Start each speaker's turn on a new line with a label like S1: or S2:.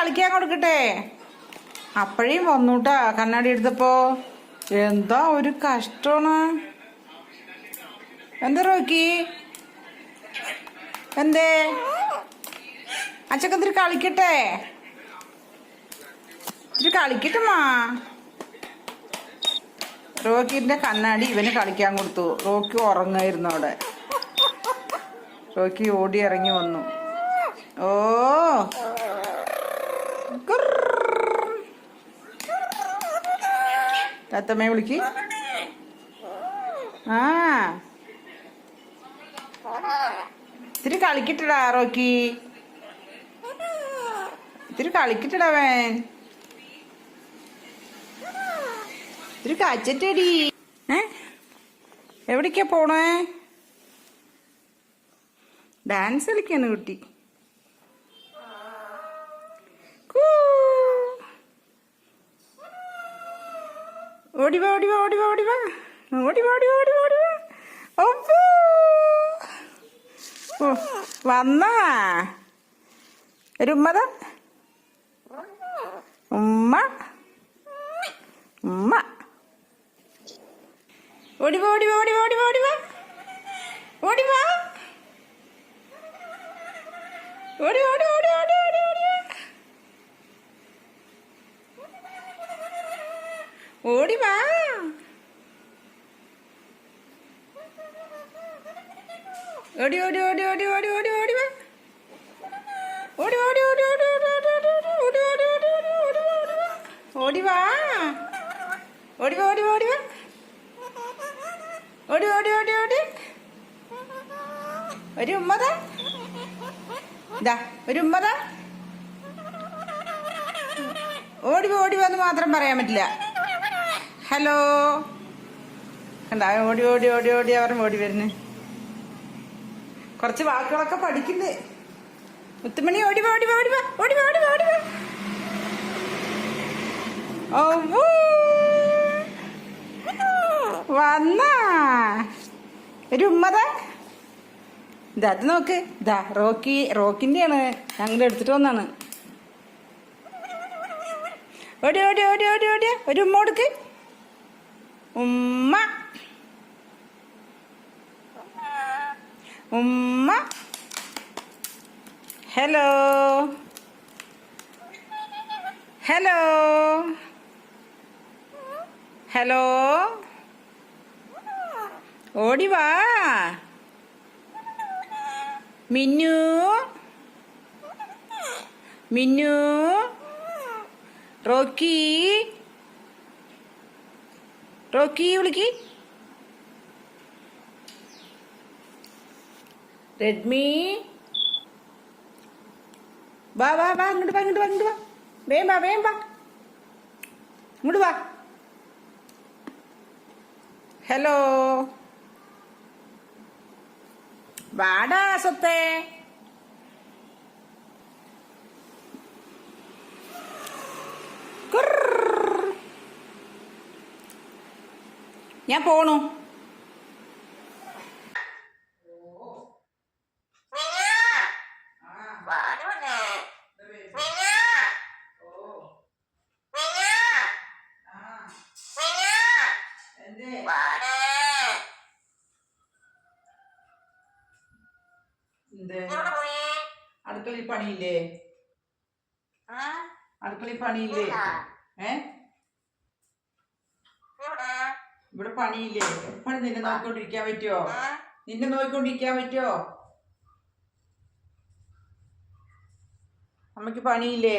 S1: കളിക്കാൻ കൊടുക്കട്ടെ? അപ്പോഴേയും വന്നൂട്ടാ കണ്ണാടി എടുത്തപ്പോ. എന്താ ഒരു കഷ്ടമാണ്. എന്താ റോക്കി? എന്തേ? അച്ഛക്ക് ഇത്തിരി കളിക്കട്ടെ? ഇത്തിരി കളിക്കട്ടുമാ റോക്കിന്റെ കണ്ണാടി ഇവന് കളിക്കാൻ കൊടുത്തു. റോക്കി ഉറങ്ങായിരുന്നു അവിടെ. റോക്കി ഓടി ഇറങ്ങി വന്നു. ഓ തത്തമ്മയെ വിളിക്ക്. ആ. ഇത്തിരി കളിക്കിട്ടടാ റോക്കി. ഇത്തിരി കളിക്കട്ടടാ അവൻ. ഇത്തിരി കച്ചറ്റടി ഏ? എവിടേക്കാ പോണേ? ഡാൻസ് കളിക്കാണ് കുട്ടി. ഓടിവാ ഓടിവാ ഓടിവാ ഓടിവാ. ഓടിവാ ഓടിവാ ഓടിവാ ഓടിവാ. ഒപ്പോ. ഓ വന്നാ. ഒരു ഉമ്മത. ഉമ്മ. ഉമ്മ. ഓടിവാ ഓടിവാ ഓടിവാ ഓടിവാ ഓടിവാ. ഓടിവാ. ഓടി ഓടി ഓടി ഓടി ഓടി ഓടി ഓടി വാ ഓടി ഓടി ഓടി ഓടി ഓടി ഓടി ഓടി വാ ഓടി ഓടി ഓടി ഓടി ഓടി ഓടി ഓടി ഓടി ഓടി ഓടി വാ ഓടി വാ ഓടി ഓടി വാ ഓടി ഓടി ഓടി ഓടി ഒരു ഉമ്മത ഇതാ ഒരു ഉമ്മത ഓടി ഓടി വന്ന് മാത്രം പറയാൻ പറ്റില്ല ഹലോ. എന്താ ഓടി ഓടി ഓടി ഓടി അവർ ഓടി വരുന്നു. കുറച്ച് വാക്കുകളൊക്കെ പഠിക്കുന്നേ. മുത്തുമണി ഓടി ഓടി ഓടി ഓടി ഓടി ഓടി ഓ, വന്നാ. ഒരു ഉമ്മത ഇതാ അത് നോക്ക്. ഇതാ റോക്കി റോക്കിന്റെയാണ് ഞങ്ങൾ എടുത്തിട്ട് വന്നാണ്. ഓടി ഓടി ഓടി ഓടി ഓടി. ഒരു ഉമ്മ കൊടുക്ക്. ഉമ്മ. ഉമ്മ. ഹലോ. ഹലോ. ഹലോ. ഓടി വാ. മിന്നു. മിന്നു. റോക്കി. റോക്കി വിളിക്ക്. റെഡ്മി വാ വാ വാ ഇങ്ങോട്ട് വാ ഇങ്ങോട്ട് വാ ഇങ്ങോട്ട് വാ. വേം വാ വേം വാ. ഇങ്ങോട്ട് വാ. ഹലോ വാടാ സ്വത്തേ. ഞാൻ പോണു. അടുക്കളയിൽ പണിയില്ലേ? അടുക്കളയിൽ പണിയില്ലേ? ഏ? ഇവിടെ പണിയില്ലേ? എപ്പോഴും നിന്നെ നോക്കിക്കൊണ്ടിരിക്കാൻ പറ്റുമോ നിന്നെ നോക്കിക്കൊണ്ടിരിക്കാൻ പറ്റുമോ അമ്മയ്ക്ക് പണിയില്ലേ?